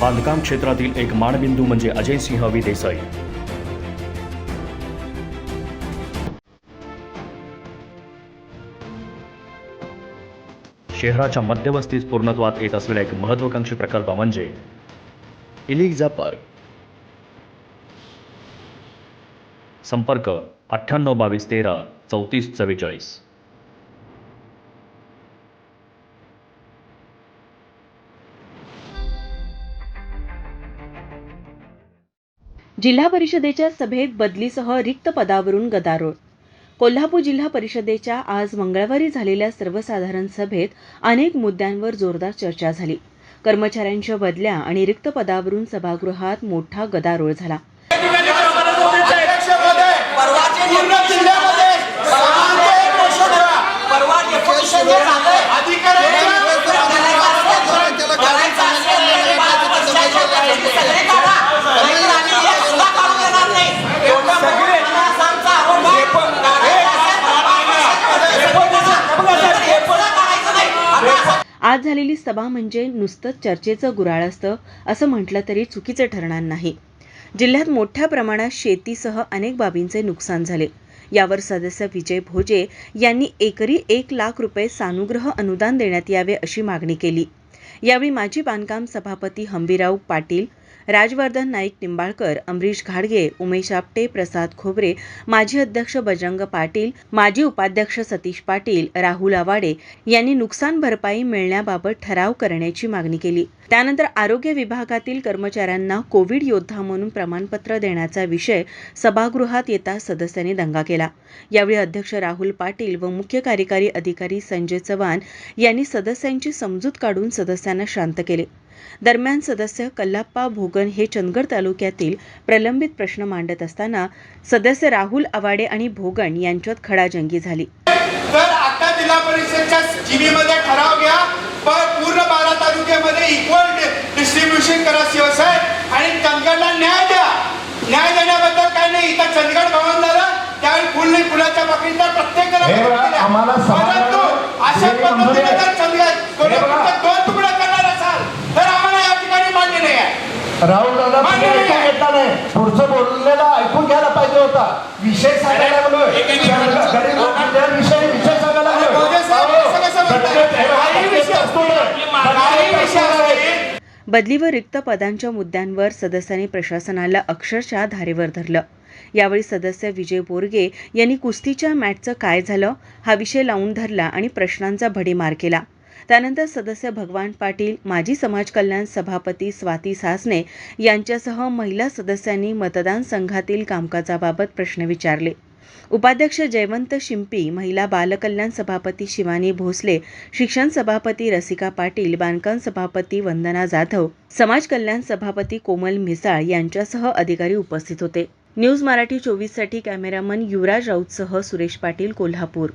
बांधकाम क्षेत्रातील एक मानबिंदू म्हणजे अजय सिंह विदेसाई. शहराच्या मध्यवस्तीत पूर्णत्वात येत असलेला एक महत्वाकांक्षी प्रकल्प म्हणजे इलिग्जा पार्क. संपर्क अठ्ठ्याण्णव बावीस तेरा चौतीस चव्वेचाळीस. जिल्हा परिषदेच्या सभेत बदलीसह रिक्त पदावरून गदारोळ. कोल्हापूर जिल्हा परिषदेच्या आज मंगळवारी झालेल्या सर्वसाधारण सभेत अनेक मुद्द्यांवर जोरदार चर्चा झाली. कर्मचाऱ्यांच्या बदल्या आणि रिक्त पदावरून सभागृहात मोठा गदारोळ झाला. आज झालेली सभा म्हणजे नुसतं चर्चेचं गुराळ असतं असं म्हटलं तरी चुकीचं ठरणार नाही. जिल्ह्यात मोठ्या प्रमाणात शेतीसह अनेक बाबींचे नुकसान झाले. यावर सदस्य विजय भोजे यांनी एकरी एक लाख रुपये सानुग्रह अनुदान देण्यात यावे अशी मागणी केली. यावेळी माजी बांधकाम सभापती हंबीराव पाटील राजवर्धन नाईक निंबाळकर अमरीश घाडगे उमेश आपटे प्रसाद खोबरे माजी अध्यक्ष बजरंग पाटील माजी उपाध्यक्ष सतीश पाटील राहुल आवाडे यांनी नुकसान भरपाई मिळण्याबाबत ठराव करण्याची मागणी केली. त्यानंतर आरोग्य विभागातील कर्मचाऱ्यांना कोविड योद्धा म्हणून प्रमाणपत्र देण्याचा विषय सभागृहात येता सदस्यांनी दंगा केला. यावेळी अध्यक्ष राहुल पाटील व मुख्य कार्यकारी अधिकारी संजय चव्हाण यांनी सदस्यांची समजूत काढून सदस्यांना शांत केले. दरम्यान सदस्य कल्लाप्पा भोगन हे चंदगड तालुक्यातील प्रलंबित प्रश्न मांडत असताना सदस्य राहुल आवाडे आणि भोगन यांच्यात खडाजंगी झाली. तर आता जिल्हा परिषदच्या जीबीमध्ये ठराव घ्या पण पूर्ण बारा तालुक्यामध्ये इक्वल डिस्ट्रीब्युशन करा शिवसाहेब आणि चंदगडला न्याय द्या. न्याय देण्याबद्दल काय नाही. इथं चंदगड भवन झालं. त्यावेळी फुल नाही फुलाच्या बाबतीत आम्हाला परंतु अशा पद्धतीने राहुल दादा नाही. ऐकून घेतला नाही. पुढचं बोललेलं ऐकून घ्यायला पाहिजे होता. विषय सांगायला सांगायला हे बदली व रिक्त पदांच्या मुद्द्यांवर सदस्यांनी प्रशासनाला अक्षरशः धारेवर धरलं. यावेळी सदस्य विजय बोरगे यांनी कुस्तीच्या मॅचचं काय झालं हा विषय लावून धरला आणि प्रश्नांचा भडीमार केला. त्यानंतर सदस्य भगवान पाटील माजी समाज कल्याण सभापती स्वाती सासने यांच्यासह महिला सदस्यांनी मतदान संघातील कामकाजाबाबत प्रश्न विचारले. उपाध्यक्ष जयवंत शिंपी महिला बालकल्याण सभापती शिवानी भोसले शिक्षण सभापती रसिका पाटील बांधकाम सभापती वंदना जाधव समाज कल्याण सभापती कोमल मिसाळ यांच्यासह अधिकारी उपस्थित होते. न्यूज मराठी चोवीससाठी कॅमेरामन युवराज राऊतसह सुरेश पाटील कोल्हापूर.